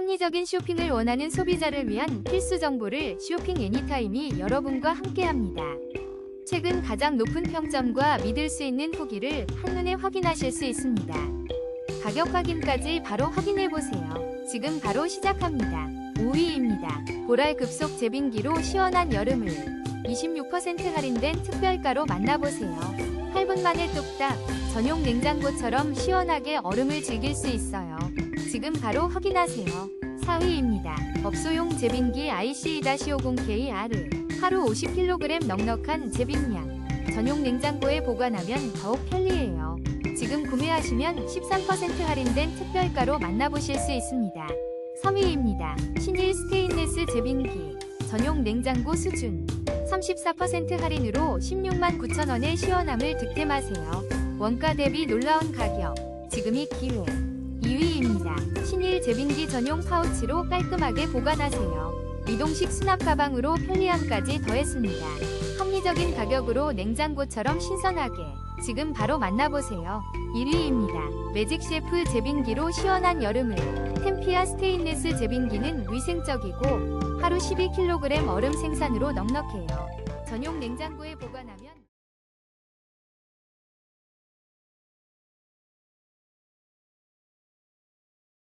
합리적인 쇼핑을 원하는 소비자를 위한 필수 정보를 쇼핑 애니타임이 여러분과 함께합니다. 최근 가장 높은 평점과 믿을 수 있는 후기를 한눈에 확인하실 수 있습니다. 가격 확인까지 바로 확인해 보세요. 지금 바로 시작합니다. 5위입니다. 보랄 급속 제빙기로 시원한 여름을 26% 할인된 특별가로 만나보세요. 8분 만에 뚝딱 전용 냉장고처럼 시원하게 얼음을 즐길 수 있어요. 지금 바로 확인하세요. 4위입니다. 업소용 제빙기 IC-50KR 하루 50kg 넉넉한 제빙량 전용 냉장고에 보관하면 더욱 편리해요. 지금 구매하시면 13% 할인된 특별가로 만나보실 수 있습니다. 3위입니다. 신일 스테인레스 제빙기 전용 냉장고 수준 34% 할인으로 16만 9천원의 시원함을 득템하세요. 원가 대비 놀라운 가격 지금이 기회 2위입니다. 신일 제빙기 전용 파우치로 깔끔하게 보관하세요. 이동식 수납 가방으로 편리함까지 더했습니다. 합리적인 가격으로 냉장고처럼 신선하게 지금 바로 만나보세요. 1위입니다. 매직 셰프 제빙기로 시원한 여름을 템피아 스테인레스 제빙기는 위생적이고 하루 12kg 얼음 생산으로 넉넉해요. 전용 냉장고에 보관하면